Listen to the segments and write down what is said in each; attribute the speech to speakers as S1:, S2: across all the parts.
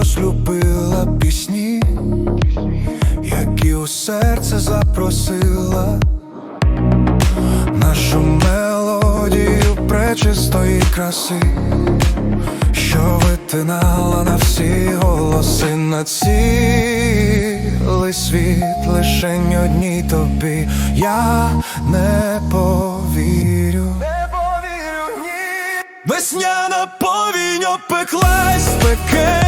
S1: також любила пісні, які у серце запросила, нашу мелодію пречистої краси, що витинала на всі голоси, на цілий світ лишень одній тобі, я не повірю. Весняна повінь опеклась пеке.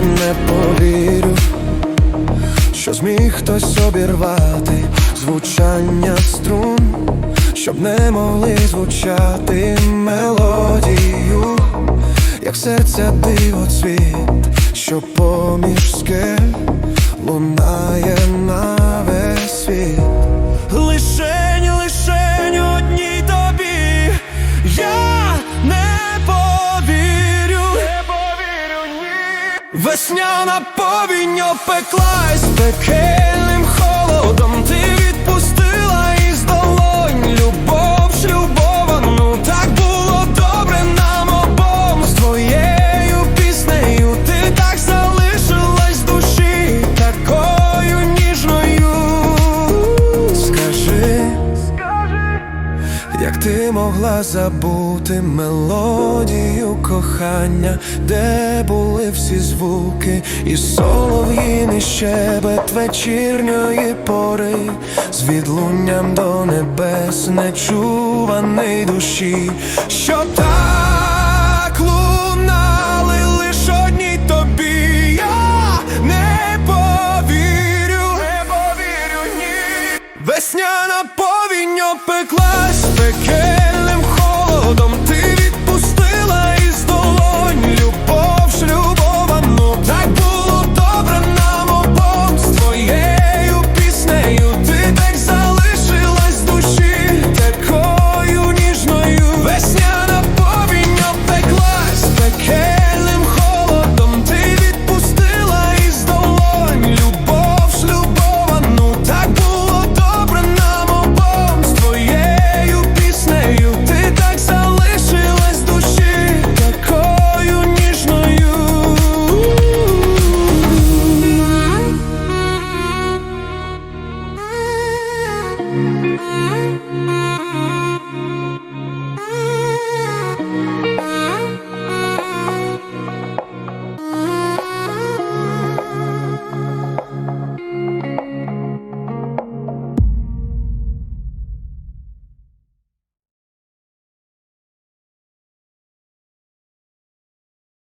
S1: Не повірю, що зміг хтось обірвати звучання струн, щоб не могли звучати мелодію, як серця диво цвіт, Весняна повінь опеклась пекельним холодом. Ти відпустила як ти могла забути мелодію кохання, де були всі звуки, і солов'їний щебет вечірньої пори, з відлунням до небес нечуваний душі, що так повінь опеклась пекельна Mm-hmm.